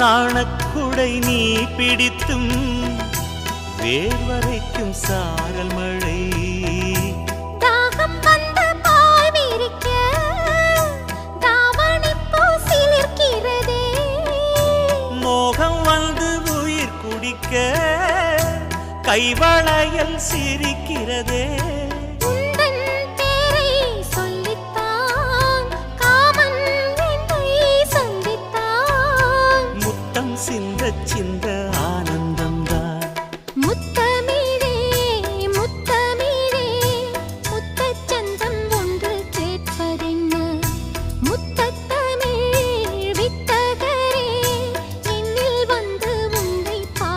நாணக்குடை நீ பிடித்தும் வேர்வரைக்கும் சாரல் மழை. மோகம் வந்து உயிர் குடிக்க கைவளையல் சிரிக்கிறதே. சிந்த சிந்த